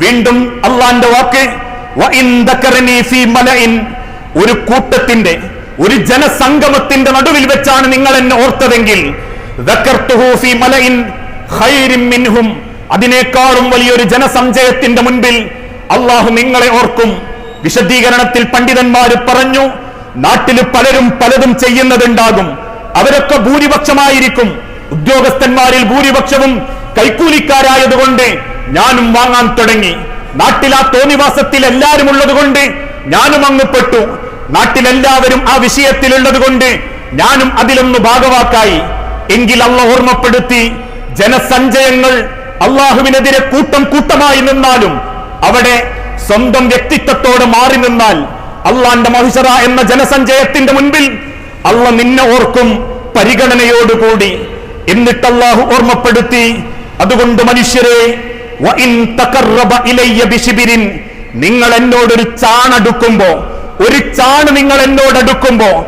വീണ്ടും അള്ളാന്റെ വാക്ക് ഒരു കൂട്ടത്തിന്റെ ഒരു ജനസംഗമത്തിന്റെ നടുവിൽ വെച്ചാണ് നിങ്ങൾ എന്നെ ഓർത്തതെങ്കിൽ അതിനേക്കാളും വലിയൊരു ജനസഞ്ചയത്തിന്റെ മുൻപിൽ അള്ളാഹു നിങ്ങളെ ഓർക്കും. വിശദീകരണത്തിൽ പണ്ഡിതന്മാർ പറഞ്ഞു നാട്ടിൽ പലരും പലതും ചെയ്യുന്നതുണ്ടാകും. അവരൊക്കെ ഭൂരിപക്ഷമായിരിക്കും. ഉദ്യോഗസ്ഥന്മാരിൽ ഭൂരിപക്ഷവും കൈക്കൂലിക്കാരായതുകൊണ്ട് ഞാനും വാങ്ങാൻ തുടങ്ങി. നാട്ടിൽ ആ തോന്നിവാസത്തിൽ എല്ലാവരും ഉള്ളതുകൊണ്ട് ഞാനും അങ്ങ് പെട്ടു. നാട്ടിലെല്ലാവരും ആ വിഷയത്തിലുള്ളത് കൊണ്ട് ഞാനും അതിലൊന്ന് ഭാഗവാക്കായി. എങ്കിൽ അള്ള ഓർമ്മപ്പെടുത്തി ജനസഞ്ചയങ്ങൾ അള്ളാഹുവിനെതിരെ കൂട്ടം കൂട്ടമായി നിന്നാലും അവിടെ സ്വന്തം വ്യക്തിത്വത്തോട് മാറി നിന്നാൽ അള്ളാന്റെ മഹിഷറ എന്ന ജനസഞ്ചയത്തിന്റെ മുൻപിൽ അള്ള നിന്നെ ഓർക്കും പരിഗണനയോടുകൂടി. എന്നിട്ട് അള്ളാഹു ഓർമ്മപ്പെടുത്തി അതുകൊണ്ട് മനുഷ്യരെ വഇൻ എന്നോട് ഒരു നിങ്ങൾ ചാണടുക്കുമ്പോ ഒരു ചാണ് നിങ്ങൾ എന്നോട് അടുക്കുമ്പോ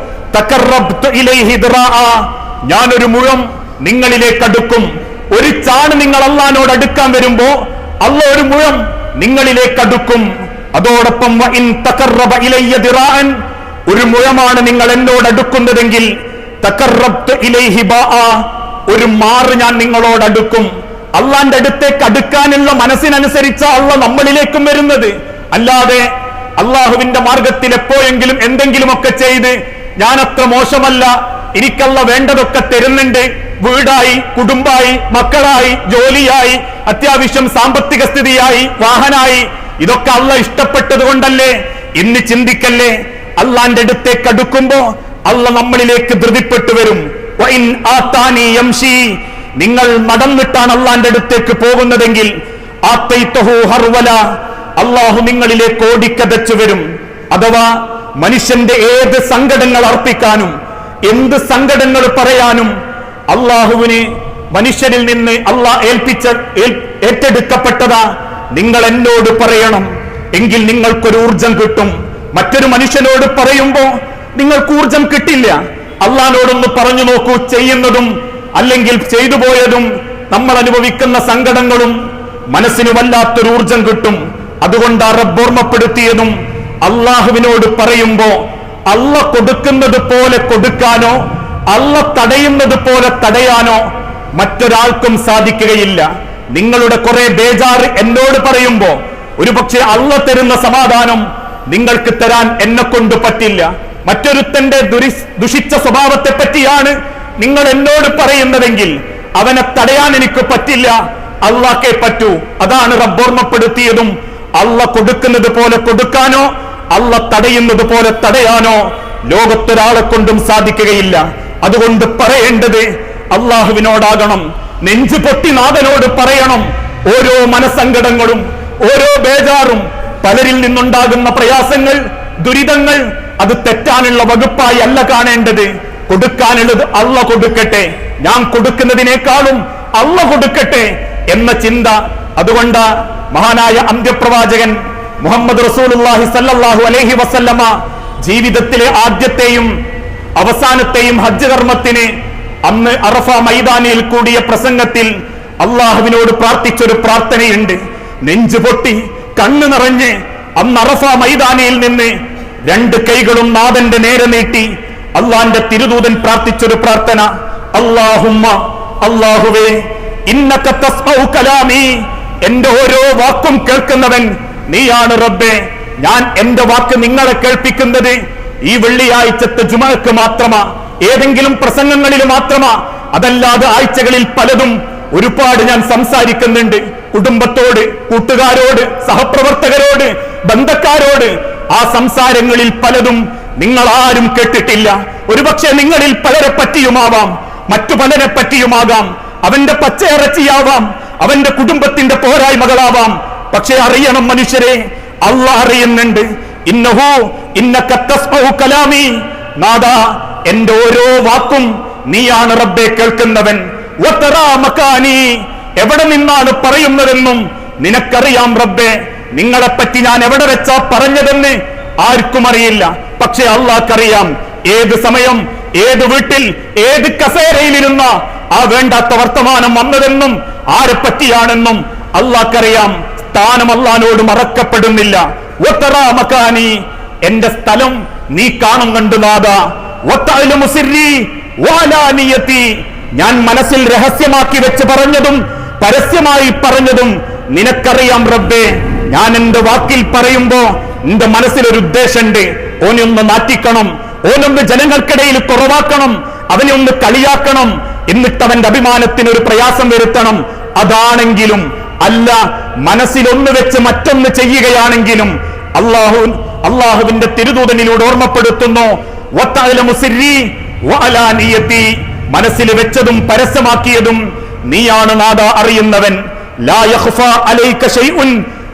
ഞാനൊരു മുഴം നിങ്ങളിലേക്ക് അടുക്കും. ഒരു ചാണ് നിങ്ങൾ അള്ളഹാനോട് അടുക്കാൻ വരുമ്പോ അല്ല ഒരു മുഴം നിങ്ങളിലേക്ക് അടുക്കും. അതോടൊപ്പം ഒരു മുഴമാണ് നിങ്ങൾ എന്നോട് അടുക്കുന്നതെങ്കിൽ ഒരു മാറ് ഞാൻ നിങ്ങളോട് അടുക്കും. അള്ളാന്റെ അടുത്തേക്ക് അടുക്കാനുള്ള മനസ്സിനനുസരിച്ച അള്ള നമ്മളിലേക്കും വരുന്നത്. അല്ലാതെ അള്ളാഹുവിന്റെ മാർഗത്തിൽ എപ്പോഴെങ്കിലും എന്തെങ്കിലുമൊക്കെ ചെയ്ത് ഞാനത്ര മോശമല്ല എനിക്കല്ല വേണ്ടതൊക്കെ തരുന്നുണ്ട്. വീടായി കുടുംബായി മക്കളായി ജോലിയായി അത്യാവശ്യം സാമ്പത്തിക സ്ഥിതിയായി വാഹനായി ഇതൊക്കെ അല്ല ഇഷ്ടപ്പെട്ടത് കൊണ്ടല്ലേ? എന്ന് ചിന്തിക്കല്ലേ? അള്ളാന്റെ അടുത്തേക്ക് അടുക്കുമ്പോ അള്ള നമ്മളിലേക്ക് ധൃതിപ്പെട്ടു വരും. നിങ്ങൾ നടന്നിട്ടാണ് അള്ളാന്റെ അടുത്തേക്ക് പോകുന്നതെങ്കിൽ അള്ളാഹു നിങ്ങളിലേക്ക് ഓടിക്കതച്ചു വരും. അഥവാ മനുഷ്യന്റെ ഏത് സങ്കടങ്ങൾ അർപ്പിക്കാനും എന്ത് സങ്കടങ്ങൾ പറയാനും അള്ളാഹുവിന് മനുഷ്യരിൽ നിന്ന് അള്ളാഹ് ഏൽപ്പിച്ച ഏറ്റെടുക്കപ്പെട്ടതാ. നിങ്ങൾ എന്നോട് പറയണം. എങ്കിൽ നിങ്ങൾക്കൊരു ഊർജം കിട്ടും. മറ്റൊരു മനുഷ്യനോട് പറയുമ്പോ നിങ്ങൾക്ക് ഊർജം കിട്ടില്ല. അള്ളഹാനോടൊന്ന് പറഞ്ഞു നോക്കൂ ചെയ്യുന്നതും അല്ലെങ്കിൽ ചെയ്തു പോയതും നമ്മൾ അനുഭവിക്കുന്ന സങ്കടങ്ങളും മനസ്സിന് വല്ലാത്തൊരു ഊർജം കിട്ടും. അതുകൊണ്ട് റബ്ബ് ഓർമ്മപ്പെടുത്തിയതും അള്ളാഹുവിനോട് പറയുമ്പോ അള്ള കൊടുക്കുന്നത് പോലെ കൊടുക്കാനോ അള്ള തടയുന്നത് പോലെ തടയാനോ മറ്റൊരാൾക്കും സാധിക്കുകയില്ല. നിങ്ങളുടെ കുറെ ബേജാറ് എന്നോട് പറയുമ്പോ ഒരുപക്ഷെ അള്ള തരുന്ന സമാധാനം നിങ്ങൾക്ക് തരാൻ എന്നെ കൊണ്ട് പറ്റില്ല. മറ്റൊരുത്തന്റെ ദുരി ദുഷിച്ച സ്വഭാവത്തെ പറ്റിയാണ് നിങ്ങൾ എന്നോട് പറയുന്നതെങ്കിൽ അവനെ തടയാൻ എനിക്ക് പറ്റില്ല. അള്ളാക്കെ പറ്റൂ. അതാണ് റബ്ബോർമ്മപ്പെടുത്തിയതും അള്ള കൊടുക്കുന്നത് പോലെ കൊടുക്കാനോ അള്ള തടയുന്നത് പോലെ തടയാനോ ലോകത്തൊരാളെ കൊണ്ടും സാധിക്കുകയില്ല. അതുകൊണ്ട് പറയേണ്ടത് അള്ളാഹുവിനോടാകണം നെഞ്ചു പൊട്ടി നാഥനോട് പറയണം. ഓരോ മനസങ്കടങ്ങളും ഓരോ ബേജാറും പലരിൽ നിന്നുണ്ടാകുന്ന പ്രയാസങ്ങൾ ദുരിതങ്ങൾ അത് തെറ്റാനുള്ള വകുപ്പായി അല്ല കാണേണ്ടത്. കൊടുക്കാനുള്ളത് അള്ള കൊടുക്കട്ടെ. ഞാൻ കൊടുക്കുന്നതിനേക്കാളും അള്ള കൊടുക്കട്ടെ എന്ന ചിന്ത അതുകൊണ്ട് മഹാനായ അന്ത്യപ്രവാചകൻ മുഹമ്മദ് റസൂലുള്ളാഹി സല്ലല്ലാഹു അലൈഹി വസല്ലമ ജീവിതത്തിലെ ആദ്യത്തെയും അവസാനത്തെയും ഹജ്ജ് കർമ്മത്തിന് അന്ന് അറഫ മൈതാനിയിൽ കൂടിയ പ്രസംഗത്തിൽ അള്ളാഹുവിനോട് പ്രാർത്ഥിച്ചൊരു പ്രാർത്ഥനയുണ്ട്. നെഞ്ചു പൊട്ടി കണ്ണു നിറഞ്ഞ് അന്ന് അറഫ മൈതാനിയിൽ നിന്ന് രണ്ട് കൈകളും നാഥന്റെ നേരെ നീട്ടി അള്ളാന്റെ തിരുദൂതൻ പ്രാർത്ഥിച്ചൊരു പ്രാർത്ഥന. അള്ളാഹുമ്മ അള്ളാഹുവേ കലാമി. എന്റെ ഓരോ വാക്കും കേൾക്കുന്നവൻ നീയാണ് റബ്ബേ. ഞാൻ എന്റെ വാക്ക് നിങ്ങളെ കേൾപ്പിക്കുന്നത് ഈ വെള്ളിയാഴ്ചത്തെ ജുമക്ക് മാത്രമാ. ഏതെങ്കിലും പ്രസംഗങ്ങളിൽ മാത്രമാ. അതല്ലാതെ ആഴ്ചകളിൽ പലതും ഒരുപാട് ഞാൻ സംസാരിക്കുന്നുണ്ട്. കുടുംബത്തോട് കൂട്ടുകാരോട് സഹപ്രവർത്തകരോട് ബന്ധക്കാരോട് ആ സംസാരങ്ങളിൽ പലതും നിങ്ങൾ ആരും കേട്ടിട്ടില്ല. ഒരുപക്ഷെ നിങ്ങളിൽ പലരെ പറ്റിയുമാവാം. മറ്റു പലരെ പറ്റിയുമാകാം. അവന്റെ പച്ചയിറച്ചിയാവാം. അവന്റെ കുടുംബത്തിന്റെ പോരായ്മകളാവാം. പക്ഷെ അറിയണം മനുഷ്യരെ അള്ള അറിയുന്നുണ്ട്. ഇന്നഹു ഇന്ന കലാമി. നാദാ എന്റെ ഓരോ വാക്കും നീയാണ് റബ്ബെ കേൾക്കുന്നവൻ. എവിടെ നിന്നാണ് പറയുന്നതെന്നും നിനക്കറിയാം റബ്ബെ. നിങ്ങളെപ്പറ്റി ഞാൻ എവിടെ വെച്ചാ പറഞ്ഞതെന്ന് ആർക്കും അറിയില്ല. പക്ഷെ അള്ളാഹ്ക്കറിയാം. ഏത് സമയം ഏത് വീട്ടിൽ ഏത് കസേരയിലിരുന്ന ആ വേണ്ടാത്ത വർത്തമാനം വന്നതെന്നും ആരെ പറ്റിയാണെന്നും അള്ളാഹ്ക്കറിയാം. സ്ഥാനം അള്ളഹാനോട് മറക്കപ്പെടുന്നില്ല. മക്കാനി എന്റെ സ്ഥലം നീ കാണും കണ്ടു മുസിരി ഞാൻ മനസ്സിൽ രഹസ്യമാക്കി വെച്ച് പറഞ്ഞതും പരസ്യമായി പറഞ്ഞതും നിനക്കറിയാം റബ്ബേ. ഞാൻ എന്റെ വാക്കിൽ പറയുമ്പോ എന്റെ മനസ്സിലൊരു ഉദ്ദേശമുണ്ട്. ഒന്ന് മാറ്റിക്കണം. ഓനൊന്ന് ജനങ്ങൾക്കിടയിൽ കുറവാക്കണം. അവനെ ഒന്ന് കളിയാക്കണം. എന്നിട്ട് അവന്റെ അഭിമാനത്തിന് ഒരു പ്രയാസം വരുത്തണം. അതാണെങ്കിലും അല്ല മനസ്സിലൊന്ന് വെച്ച് മറ്റൊന്ന് ചെയ്യുകയാണെങ്കിലും അള്ളാഹു അള്ളാഹുവിന്റെ തിരുദൂതനിലൂടെ ഓർമ്മപ്പെടുത്തുന്നു. മനസ്സിൽ വെച്ചതും പരസ്യമാക്കിയതും നീയാണ് നാഥ അറിയുന്നവൻ. ലാ അലൈക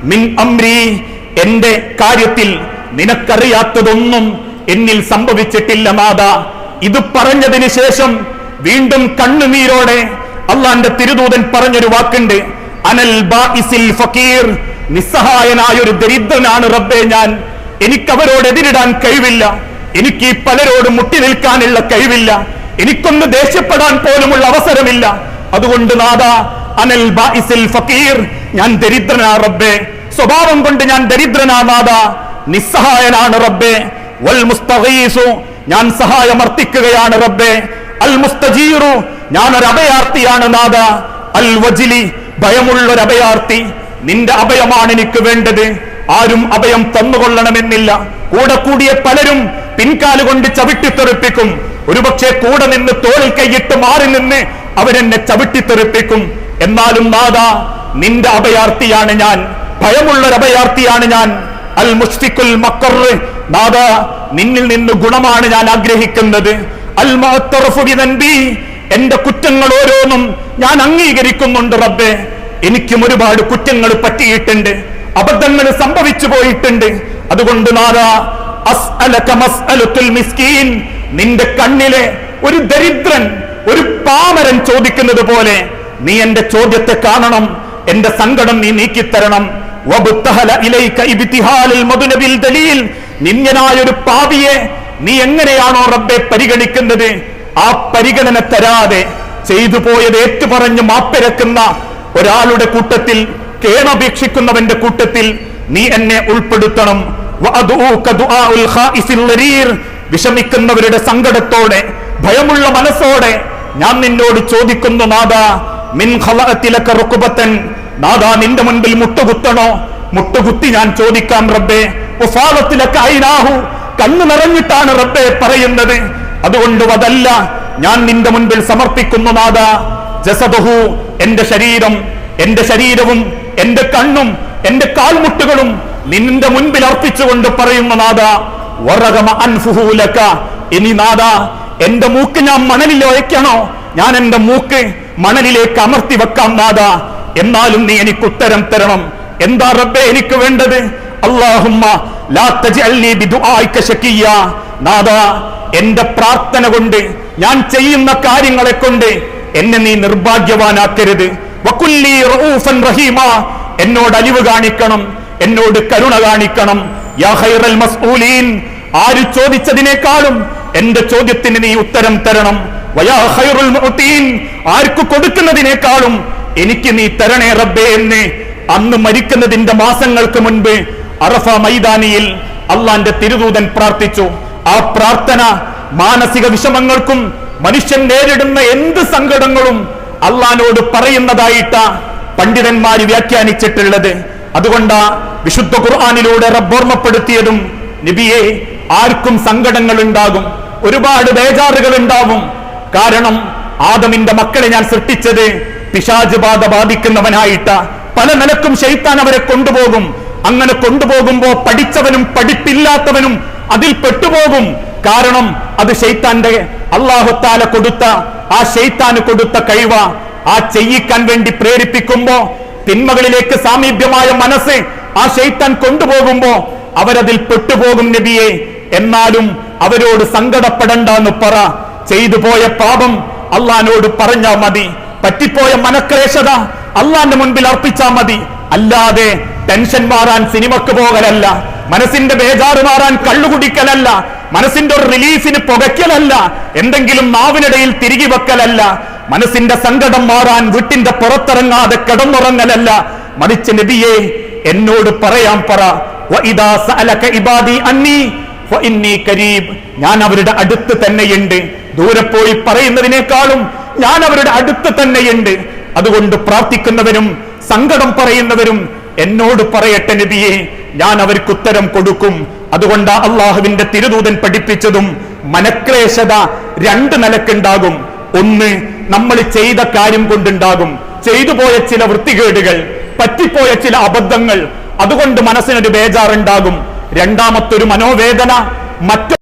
മിൻ അംരി. എന്റെ കാര്യത്തിൽ നിനക്കറിയാത്തതൊന്നും എന്നിൽ സംഭവിച്ചിട്ടില്ല മാതാ. ഇത് പറഞ്ഞതിന് ശേഷം വീണ്ടും കണ്ണുനീരോടെ അള്ളാന്റെ തിരുദൂതൻ പറഞ്ഞൊരു വാക്കുണ്ട്. അനൽ ബാഇസിൽ ഫക്കീർ നിസ്സഹായനായ ഒരു ദരിദ്രനാണ് റബ്ബേ ഞാൻ. എനിക്ക് അവരോട് എതിരിടാൻ കഴിവില്ല. എനിക്ക് ഈ പലരോട് മുട്ടി നിൽക്കാനുള്ള കഴിവില്ല. എനിക്കൊന്ന് ദേഷ്യപ്പെടാൻ പോലുമുള്ള അവസരമില്ല. അതുകൊണ്ട് നാദാ അനൽ ബാഇസിൽ ഫക്കീർ ഞാൻ ദരിദ്രനാ റബ്ബേ. സ്വഭാവം കൊണ്ട് ഞാൻ ദരിദ്രനാവാത നിസ്സഹായനാണ് റബ്ബെ. വൽ മുസ്തഗീസു ഞാൻ സഹായമർത്ഥിക്കുകയാണ് റബ്ബെ. അൽ മുസ്തജീറു ഞാൻ ഒരു അഭയാർത്ഥിയാണ് നാദ അൽ വജിലി ഭയമുള്ള ഒരു അഭയാർത്ഥി നിന്റെ അഭയമാണ് എനിക്ക് വേണ്ടത്. ആരും അഭയം തന്നുകൊള്ളണമെന്നില്ല. കൂടെ കൂടിയ പലരും പിൻകാലുകൊണ്ട് ചവിട്ടിത്തെറിപ്പിക്കും. ഒരുപക്ഷെ കൂടെ നിന്ന് തോളിൽ കൈയിട്ട് മാറി നിന്ന് അവരെന്നെ ചവിട്ടിത്തെറിപ്പിക്കും. എന്നാലും നാദ നിന്റെ അഭയാർത്ഥിയാണ് ഞാൻ. ഭയമുള്ളൊരു അഭയാർത്ഥിയാണ് ഞാൻ. അൽ മുഷ്തിഖുൽ മക്കർ നാദ നിന്നിൽ നിന്ന് ഗുണമാണ് ഞാൻ ആഗ്രഹിക്കുന്നത്. അൽ ബിദൻബി. എന്റെ കുറ്റങ്ങൾ ഓരോന്നും ഞാൻ അംഗീകരിക്കുന്നുണ്ട് റബ്ബേ. എനിക്കും ഒരുപാട് കുറ്റങ്ങൾ പറ്റിയിട്ടുണ്ട്. അബദ്ധങ്ങൾ സംഭവിച്ചു പോയിട്ടുണ്ട്. അതുകൊണ്ട് മസ്അലത്തുൽ മിസ്കീൻ. നിന്റെ കണ്ണിലെ ഒരു ദരിദ്രൻ ഒരു പാമരൻ ചോദിക്കുന്നത് പോലെ നീ എന്റെ ചോദ്യത്തെ കാണണം എന്റെ സങ്കടം നീ നീക്കിത്തരണം. ഒരു പാപിയെ നീ എങ്ങനെയാണോ റബ്ബെ പരിഗണിക്കുന്നത്? ആ പരിഗണന തരാതെ ചെയ്തു പോയത് ഏറ്റുപറഞ്ഞ് മാപ്പിരക്കുന്ന ഒരാളുടെ കൂട്ടത്തിൽ കേണപേക്ഷിക്കുന്നവന്റെ കൂട്ടത്തിൽ നീ എന്നെ ഉൾപ്പെടുത്തണം. വിഷമിക്കുന്നവരുടെ സങ്കടത്തോടെ ഭയമുള്ള മനസ്സോടെ ഞാൻ നിന്നോട് ചോദിക്കുന്നു നാദ മിൻ നാദ നിന്റെ മുൻപിൽ മുട്ടുകുത്തണോ? മുട്ടുകുത്തി ഞാൻ ചോദിക്കാം റബ്ബേ. ഉഫാലത്തിലക അയിനാഹു. കണ്ണു നിറഞ്ഞിട്ടാണ് റബ്ബെ പറയുന്നത്. അതുകൊണ്ട് അതല്ല ഞാൻ നിന്റെ മുൻപിൽ സമർപ്പിക്കുന്നു നാദ. ജസദഹു എന്റെ ശരീരം എന്റെ ശരീരവും എന്റെ കണ്ണും എന്റെ കാൽമുട്ടുകളും നിന്റെ മുൻപിൽ അർപ്പിച്ചുകൊണ്ട് പറയുന്ന നാദ. വറഗമ അൻഫുഹൂലക ഇനി നാദ എന്റെ മൂക്ക് ഞാൻ മണലിൽ അയക്കണോ ഞാൻ എന്റെ മൂക്ക് മണലിലേക്ക് അമർത്തി വെക്കാം നാദ. എന്നാലും നീ എനിക്ക് ഉത്തരം തരണം. എന്താ റബ്ബെ എനിക്ക് വേണ്ടത്? നാദ എന്റെ പ്രാർത്ഥന കൊണ്ട് ഞാൻ ചെയ്യുന്ന കാര്യങ്ങളെ കൊണ്ട് എന്നെ നീ നിർഭാഗ്യവാനാക്കരുത്. എന്നോട് അലിവ് കാണിക്കണം എന്നോട് കരുണ കാണിക്കണം. ആര് ചോദിച്ചതിനേക്കാളും എന്റെ ചോദ്യത്തിന് നീ ഉത്തരം തരണം. ആർക്ക് കൊടുക്കുന്നതിനേക്കാളും എനിക്ക് നീ തരണേ റബ്ബേ എന്ന് അന്ന് മരിക്കുന്നതിന്റെ മാസങ്ങൾക്ക് മുൻപ് അറഫ മൈതാനിയിൽ അള്ളാന്റെ തിരുദൂതൻ പ്രാർത്ഥിച്ചു. ആ പ്രാർത്ഥന മാനസിക വിഷമങ്ങൾക്കും മനുഷ്യൻ നേരിടുന്ന എന്ത് സങ്കടങ്ങളും അള്ളഹാനോട് പറയുന്നതായിട്ട പണ്ഡിതന്മാർ വ്യാഖ്യാനിച്ചിട്ടുള്ളത്. അതുകൊണ്ടാ വിശുദ്ധ ഖുർആാനിലൂടെ റബ്ബോർമ്മപ്പെടുത്തിയതും നബിയെ ആർക്കും സങ്കടങ്ങൾ ഉണ്ടാകും ഒരുപാട് ബേജാറുകൾ ഉണ്ടാവും കാരണം ആദമിന്റെ മക്കളെ ഞാൻ സൃഷ്ടിച്ചത് പിശാജ് ബാധ ബാധിക്കുന്നവനായിട്ട് പല നിലക്കും ശൈത്താൻ അവരെ കൊണ്ടുപോകും. അങ്ങനെ കൊണ്ടുപോകുമ്പോ പഠിച്ചവനും പഠിപ്പില്ലാത്തവനും അതിൽ പെട്ടുപോകും. കാരണം അത് ഷെയ്ത്താന്റെ അള്ളാഹുത്താല കൊടുത്ത ആ ഷെയ്ത്താന് കൊടുത്ത കഴിവ ആ ചെയ്യിക്കാൻ വേണ്ടി പ്രേരിപ്പിക്കുമ്പോ തിന്മകളിലേക്ക് സാമീപ്യമായ മനസ്സ് ആ ഷെയ്ത്താൻ കൊണ്ടുപോകുമ്പോ അവരതിൽ പെട്ടുപോകും നബിയെ. എന്നാലും അവരോട് സങ്കടപ്പെടണ്ട എന്ന് പറ. ചെയ്തു പോയ പാപം അള്ളഹാനോട് പറഞ്ഞാ മതി. പറ്റിപ്പോയ മനക്ലേശത അള്ളാന്റെ മുൻപിൽ അർപ്പിച്ചാ മതി. അല്ലാതെ ടെൻഷൻ മാറാൻ സിനിമക്ക് പോകലല്ല. മനസ്സിന്റെ ബേജാറ് മാറാൻ കള്ളുകുടിക്കലല്ല. മനസ്സിന്റെ ഒരു റിലീഫിന് പുകയ്ക്കലല്ല. എന്തെങ്കിലും നാവിനിടയിൽ തിരികെ വെക്കലല്ല. മനസ്സിന്റെ സങ്കടം മാറാൻ വീട്ടിന്റെ പുറത്തിറങ്ങാതെ കിടന്നുറങ്ങലല്ല. മറിച്ച് നബിയെ എന്നോട് പറയാൻ പറ. ഞാൻ അവരുടെ അടുത്ത് തന്നെയുണ്ട്. ദൂരെ പോയി പറയുന്നതിനേക്കാളും ഞാൻ അവരുടെ അടുത്ത് തന്നെയുണ്ട്. അതുകൊണ്ട് പ്രാർത്ഥിക്കുന്നവരും സങ്കടം പറയുന്നവരും എന്നോട് പറയട്ടെ നബിയെ ഞാൻ അവർക്ക് ഉത്തരം കൊടുക്കും. അതുകൊണ്ട് അള്ളാഹുവിന്റെ തിരുദൂതൻ പഠിപ്പിച്ചതും മനക്ലേശത രണ്ട് നിലക്കുണ്ടാകും. ഒന്ന് നമ്മൾ ചെയ്ത കാര്യം കൊണ്ടുണ്ടാകും. ചെയ്തു പോയ ചില വൃത്തികേടുകൾ പറ്റിപ്പോയ ചില അബദ്ധങ്ങൾ അതുകൊണ്ട് മനസ്സിനൊരു ബേജാറുണ്ടാകും. രണ്ടാമത്തൊരു മനോവേദന മറ്റു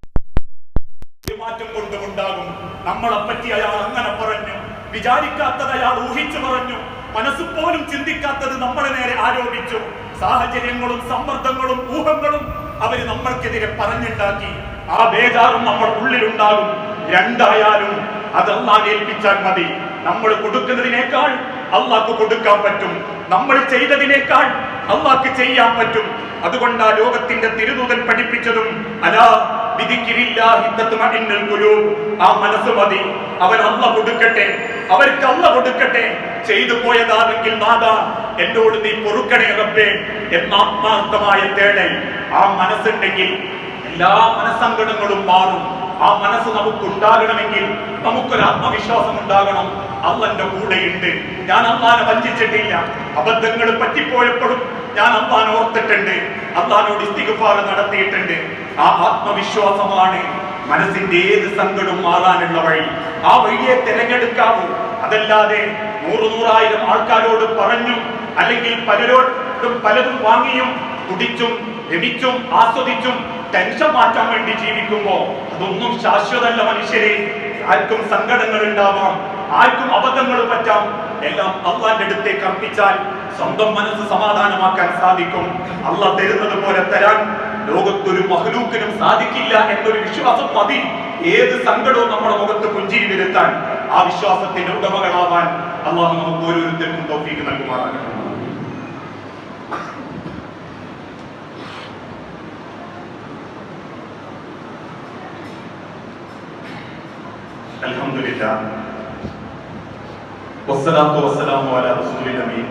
പറ്റി അയാൾ അങ്ങനെ പറഞ്ഞു. വിചാരിക്കാത്തത് അയാൾ ഊഹിച്ചു പറഞ്ഞു. മനസ്സ് പോലും ചിന്തിക്കാത്തത് നമ്മളെ നേരെ ആരോപിച്ചു. സാഹചര്യങ്ങളും സമ്മർദ്ദങ്ങളും ഊഹങ്ങളും അവർ നമ്മൾക്കെതിരെ പറഞ്ഞുണ്ടാക്കി. ആ ബേജാറും നമ്മൾ ഉള്ളിലുണ്ടാകും. രണ്ടായാലും അത് ഏൽപ്പിച്ചാൽ മതി. നമ്മൾ കൊടുക്കുന്നതിനേക്കാൾ അള്ളാഹ്ക്ക് കൊടുക്കാൻ പറ്റും. നമ്മൾ ചെയ്തതിനേക്കാൾ അള്ളാഹ്ക്ക് ചെയ്യാൻ പറ്റും. അതുകൊണ്ട് ആ ലോകത്തിന്റെ തിരുദൂതൻ പഠിപ്പിച്ചതും അലാ. ആ മനസ്സ് മതി. അവൻ കൊടുക്കട്ടെ. അവർക്ക് കൊടുക്കട്ടെ. ചെയ്തു പോയതാണെങ്കിൽ നാഥ എന്നോട് നീ പൊറുക്കണേ റബ്ബേ എന്ന ആത്മാർത്ഥമായ തേടൽ ആ മനസ്സുണ്ടെങ്കിൽ എല്ലാ മനസ്സങ്കടങ്ങളും മാറും. ആ മനസ്സ് നമുക്ക് ഉണ്ടാകണമെങ്കിൽ നമുക്കൊരു ആത്മവിശ്വാസം ഉണ്ടാകണം. അള്ളന്റെ കൂടെയുണ്ട്. ഞാൻ അള്ളാനെ വഞ്ചിച്ചിട്ടില്ല. അബദ്ധങ്ങൾ പറ്റിപ്പോയപ്പോഴും ഞാൻ അള്ളാൻ ഓർത്തിട്ടുണ്ട്. അള്ളാനോട് ഇസ്തികുഫാറ നടത്തിയിട്ടുണ്ട്. ആ ആത്മവിശ്വാസമാണ് മനസ്സിന്റെ ഏത് സങ്കടവും മാറാനുള്ള വഴി. ആ വഴിയെ തിരഞ്ഞെടുക്കാവൂ. അതല്ലാതെ നൂറ് നൂറായിരം ആൾക്കാരോട് പറഞ്ഞു അല്ലെങ്കിൽ പലരോടും പലതും വാങ്ങിയും കുടിച്ചും രമിച്ചും ആസ്വദിച്ചും ടെൻഷൻ മാറ്റാൻ വേണ്ടി ജീവിക്കുമ്പോ അതൊന്നും ശാശ്വതമല്ല മനുഷ്യരെ. ആർക്കും സങ്കടങ്ങൾ ഉണ്ടാവാം ആർക്കും അബദ്ധങ്ങൾ പറ്റാം. എല്ലാം അള്ളാന്റെ അടുത്തേക്ക് അർപ്പിച്ചാൽ സ്വന്തം മനസ്സ് സമാധാനമാക്കാൻ സാധിക്കും. അല്ല തരുന്നത് പോലെ തരാൻ ലോകത്തൊരു മഹലൂക്കിനും സാധിക്കില്ല എന്നൊരു വിശ്വാസം മതി. ഏത് സങ്കടവും നമ്മുടെ മുഖത്ത് പുഞ്ചിരി വരുത്താൻ ആ വിശ്വാസത്തിന്റെ ഉടമകളാവാൻ അള്ളാഹു നമുക്ക് ഓരോരുത്തർക്കും തോഫീക്ക് നൽകുമാറാകണം الحمد لله والصلاة والسلام على رسول الأمين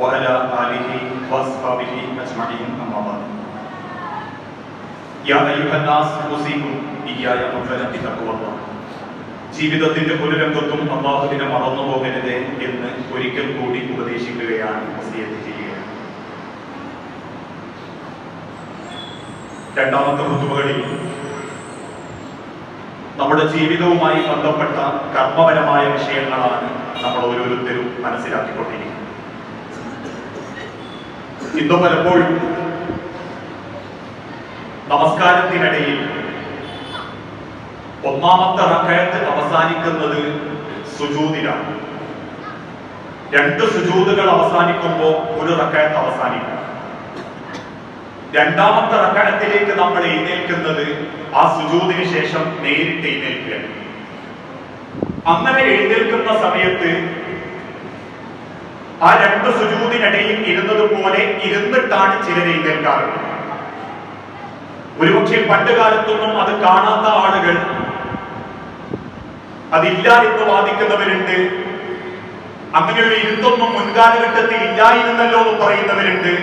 وعلى آله وأصحابه أجمعين أما بعد يا أيها الناس أوصيكم إياي أولا بتقوى الله ജീവിതത്തിന്റെ ഒരു രംഗത്തും അള്ളാഹുവിനെ മറന്നു പോകരുത് എന്ന് ഒരിക്കൽ കൂടി ഉപദേശിക്കുകയാണ് വസിയത്ത് ചെയ്യുക രണ്ടാമത്തെ ഋതുകളിൽ നമ്മുടെ ജീവിതവുമായി ബന്ധപ്പെട്ട കർമ്മപരമായ വിഷയങ്ങളാണ് നമ്മൾ ഓരോരുത്തരും മനസ്സിലാക്കിക്കൊണ്ടിരിക്കുന്നത്. ഇന്ന് പലപ്പോഴും നമസ്കാരത്തിനിടയിൽ ഒന്നാമത്തെ റക്കയത്ത് അവസാനിക്കുന്നത് സുജൂതിലാണ്. രണ്ട് സുജൂതുകൾ അവസാനിക്കുമ്പോൾ ഒരു റക്കയത്ത് അവസാനിക്കും. രണ്ടാമത്തെ റക്കടത്തിലേക്ക് നമ്മൾ എഴുന്നേൽക്കുന്നത് ആ സുജൂതിന് ശേഷം നേരിട്ട് എഴുന്നേൽക്കുക. അങ്ങനെ എഴുന്നേൽക്കുന്ന സമയത്ത് ആ രണ്ട് സുജൂതിനിടയിൽ ഇരുന്നത് പോലെ ഇരുന്നിട്ടാണ് ചിലർ എഴുന്നേൽക്കാറ്. ഒരുപക്ഷെ പണ്ട് കാലത്തൊന്നും അത് കാണാത്ത ആളുകൾ അതില്ല എന്ന് വാദിക്കുന്നവരുണ്ട്. അങ്ങനെ ഒരു ഇരുത്തൊന്നും മുൻകാലഘട്ടത്തിൽ ഇല്ലായിരുന്നല്ലോ എന്ന് പറയുന്നവരുണ്ട്.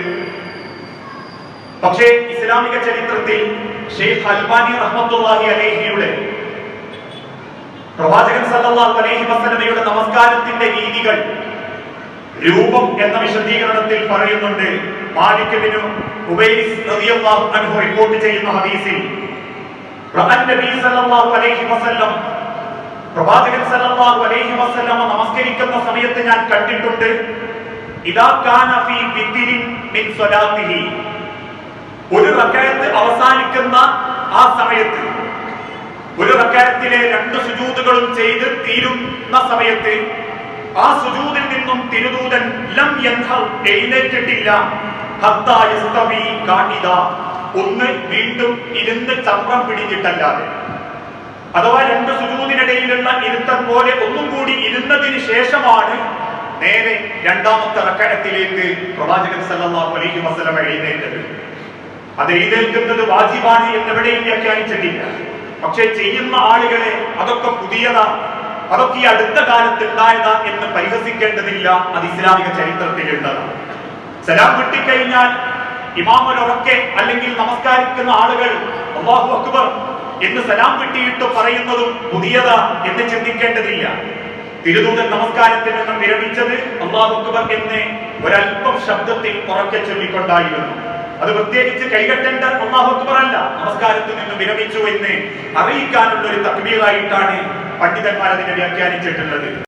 പക്ഷേ ഇസ്ലാമിക ചരിത്രത്തിൽ ഷെയ്ഖ് അൽബാനി റഹ്മത്തുള്ളാഹി അലേഹിയുടെ പ്രവാചകൻ സല്ലല്ലാഹു അലൈഹി വസല്ലമയുടെ നമസ്കാരത്തിന്റെ രീതികൾ രൂപം എന്ന വിശദീകരണത്തിൽ പറയുന്നുണ്ട്. മാലിക് ബിനു ഉബൈസ് റളിയല്ലാഹു അൻഹു റിപ്പോർട്ട് ചെയ്യുന്ന ഹദീസിൽ റഅൻ നബി സല്ലല്ലാഹു അലൈഹി വസല്ലം പ്രവാചകൻ സല്ലല്ലാഹു അലൈഹി വസല്ലമ നമസ്കരിക്കുന്ന സമയത്ത് ഞാൻ കണ്ടിട്ടുണ്ട് ഇദാ കാന ഫീ വിത്തിരിൻ മിൻ സ്വലാത്തിഹി ഒരു റക്കായത്ത് അവസാനിക്കുന്ന ആ സമയത്ത് ഒരു റക്കായത്തിലെ രണ്ട് സുജൂതുകളും ചെയ്ത് തീരുന്ന സമയത്ത് ആ സുജൂതിൽ നിന്നും തിരുദൂതൻ ലം യന്ധ എഴുന്നേറ്റിട്ടില്ല. ഒന്ന് വീണ്ടും ഇരുന്ന് ചമ്രം പിടിഞ്ഞിട്ടല്ലാതെ. അഥവാ രണ്ട് സുജൂതിനിടയിലുള്ള ഇരുത്തം പോലെ ഒന്നും കൂടി ഇരുന്നതിന് ശേഷമാണ് നേരെ രണ്ടാമത്തെ റക്കടത്തിലേക്ക് പ്രവാചകൻ സല്ലല്ലാഹു അലൈഹി വസല്ലം എഴുന്നേറ്റത്. അത് എഴുതേൽക്കുന്നത് വാജിബാണ് എന്നെവിടെയും വ്യാഖ്യാനിച്ചിട്ടില്ല പക്ഷെ ചെയ്യുന്ന ആളുകളെ അതൊക്കെ പുതിയതാ അതൊക്കെ ഈ അടുത്ത കാലത്ത് ഉണ്ടായതാ എന്ന് പരിഹസിക്കേണ്ടതില്ല അത് ഇസ്ലാമിക ചരിത്രത്തിലുള്ളതാണ് സലാം കിട്ടിക്കഴിഞ്ഞാൽ ഇമാമൊരൊക്കെ അല്ലെങ്കിൽ നമസ്കാരിക്കുന്ന ആളുകൾ അള്ളാഹു അക്ബർ എന്ന് സലാം കിട്ടിയിട്ട് പറയുന്നതും പുതിയതാ എന്ന് ചിന്തിക്കേണ്ടതില്ല. തിരുദൂതൻ നമസ്കാരത്തിൽ നിന്നും വിരമിച്ചത് അള്ളാഹു അക്ബർ എന്ന് ഒരല്പം ശബ്ദത്തിൽ ഉറക്കെ ചൊല്ലിക്കൊണ്ടായിരുന്നു. അത് പ്രത്യേകിച്ച് കൈകെട്ടേണ്ട അല്ല നമസ്കാരത്തിൽ നിന്ന് വിരമിച്ചു എന്ന് അറിയിക്കാനുള്ള ഒരു തക്ബീറായിട്ടാണ് പണ്ഡിതന്മാർ അതിനെ വ്യാഖ്യാനിച്ചിട്ടുള്ളത്.